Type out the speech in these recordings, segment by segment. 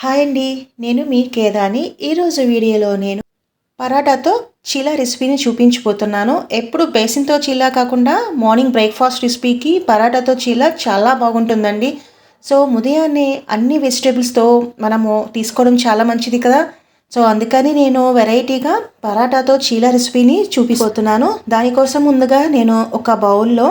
Hi అండి నేను మీ కేదాని. ఈరోజు వీడియోలో నేను పరాటాతో చీలా రెసిపీని చూపించిపోతున్నాను ఎప్పుడు బేసిన్తో చీలా కాకుండా మార్నింగ్ బ్రేక్ఫాస్ట్ రెసిపీకి పరాటాతో చీలా చాలా బాగుంటుందండి. సో ఉదయాన్నే అన్ని వెజిటేబుల్స్తో మనము తీసుకోవడం చాలా మంచిది కదా. సో అందుకని నేను వెరైటీగా పరాటాతో చీలా రెసిపీని చూపిపోతున్నాను దానికోసం ముందుగా నేను ఒక బౌల్లో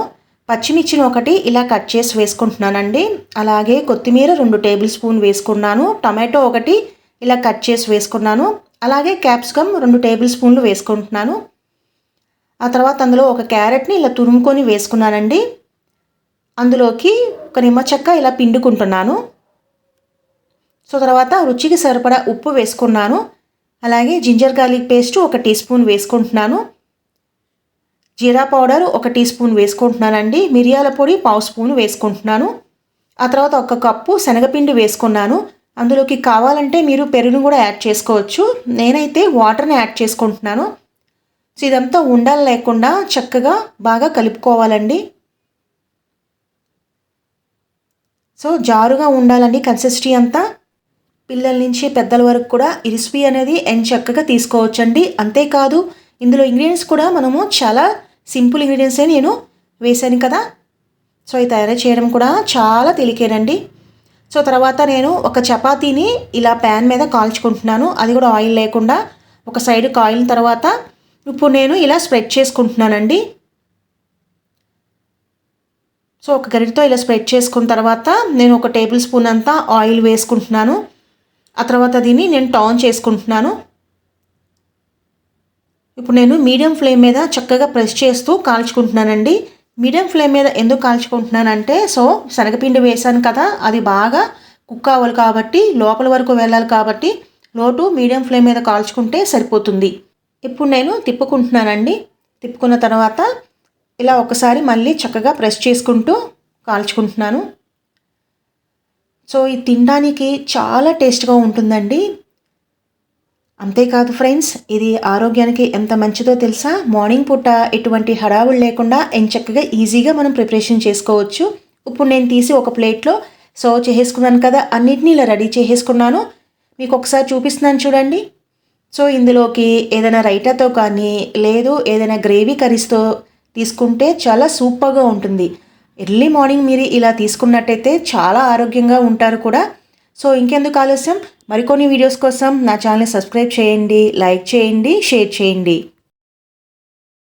పచ్చిమిర్చిని ఒకటి ఇలా కట్ చేసి వేసుకుంటున్నానండి. అలాగే కొత్తిమీర రెండు టేబుల్ స్పూన్ వేసుకున్నాను. టమాటో ఒకటి ఇలా కట్ చేసి వేసుకున్నాను. అలాగే క్యాప్సికమ్ రెండు టేబుల్ స్పూన్లు వేసుకుంటున్నాను. ఆ తర్వాత అందులో ఒక క్యారెట్ని ఇలా తురుముకొని వేసుకున్నానండి. అందులోకి ఒక నిమ్మ చెక్క ఇలా పిండుకుంటున్నాను. సో తర్వాత రుచికి సరిపడా ఉప్పు వేసుకున్నాను. అలాగే జింజర్ గార్లిక్ పేస్ట్ ఒక టీ స్పూన్ వేసుకుంటున్నాను. జీరా పౌడర్ ఒక టీ స్పూన్ వేసుకుంటున్నానండి. మిరియాల పొడి పావు స్పూన్ వేసుకుంటున్నాను. ఆ తర్వాత ఒక కప్పు శనగపిండి వేసుకున్నాను. అందులోకి కావాలంటే మీరు పెరుగును కూడా యాడ్ చేసుకోవచ్చు. నేనైతే వాటర్ని యాడ్ చేసుకుంటున్నాను. సో ఇదంతా ఉండాలి లేకుండా చక్కగా బాగా కలుపుకోవాలండి. సో జారుగా ఉండాలండి కన్సిస్టీ అంతా. పిల్లల నుంచి పెద్దల వరకు కూడా ఈ రెసిపీ అనేది ఎన్ చక్కగా తీసుకోవచ్చండి. అంతేకాదు ఇందులో ఇంగ్రీడియంట్స్ కూడా మనము చాలా సింపుల్ ఇంగ్రీడియంట్సే నేను వేశాను కదా. సో ఇది తయారు చేయడం కూడా చాలా తేలికేనండి. సో తర్వాత నేను ఒక చపాతీని ఇలా ప్యాన్ మీద కాల్చుకుంటున్నాను. అది కూడా ఆయిల్ లేకుండా ఒక సైడ్ కాయిల్ తర్వాత ఇప్పుడు నేను ఇలా స్ప్రెడ్ చేసుకుంటున్నానండి. సో ఒక గరిటతో ఇలా స్ప్రెడ్ చేసుకున్న తర్వాత నేను ఒక టేబుల్ స్పూన్ అంతా ఆయిల్ వేసుకుంటున్నాను. ఆ తర్వాత దీన్ని నేను టర్న్ చేసుకుంటున్నాను. ఇప్పుడు నేను మీడియం ఫ్లేమ్ మీద చక్కగా ప్రెస్ చేస్తూ కాల్చుకుంటున్నానండి. మీడియం ఫ్లేమ్ మీద ఎందుకు కాల్చుకుంటున్నానంటే సో శనగపిండి వేసాను కదా అది బాగా కుక్ అవ్వాలి కాబట్టి లోపల వరకు వెళ్ళాలి కాబట్టి లోటు మీడియం ఫ్లేమ్ మీద కాల్చుకుంటే సరిపోతుంది. ఇప్పుడు నేను తిప్పుకుంటున్నానండి. తిప్పుకున్న తర్వాత ఇలా ఒకసారి మళ్ళీ చక్కగా ప్రెస్ చేసుకుంటూ కాల్చుకుంటున్నాను. సో ఇది తినడానికి చాలా టేస్ట్గా ఉంటుందండి. అంతేకాదు ఫ్రెండ్స్ ఇది ఆరోగ్యానికి ఎంత మంచిదో తెలుసా? మార్నింగ్ పూట ఎటువంటి హడావులు లేకుండా ఎంచక్కగా ఈజీగా మనం ప్రిపరేషన్ చేసుకోవచ్చు. ఇప్పుడు నేను తీసి ఒక ప్లేట్లో సర్వ్ చేసేసుకున్నాను కదా అన్నిటినీ ఇలా రెడీ చేసేసుకున్నాను మీకు ఒకసారి చూపిస్తున్నాను చూడండి. సో ఇందులోకి ఏదైనా రైటాతో కానీ లేదు ఏదైనా గ్రేవీ కర్రీస్తో తీసుకుంటే చాలా సూపర్గా ఉంటుంది. ఎర్లీ మార్నింగ్ మీరు ఇలా తీసుకున్నట్టయితే చాలా ఆరోగ్యంగా ఉంటారు కూడా. సో ఇంకెందుకు ఆలస్యం? మరికొన్ని వీడియోస్ కోసం నా ఛానల్ని సబ్స్క్రైబ్ చేయండి లైక్ చేయండి షేర్ చేయండి.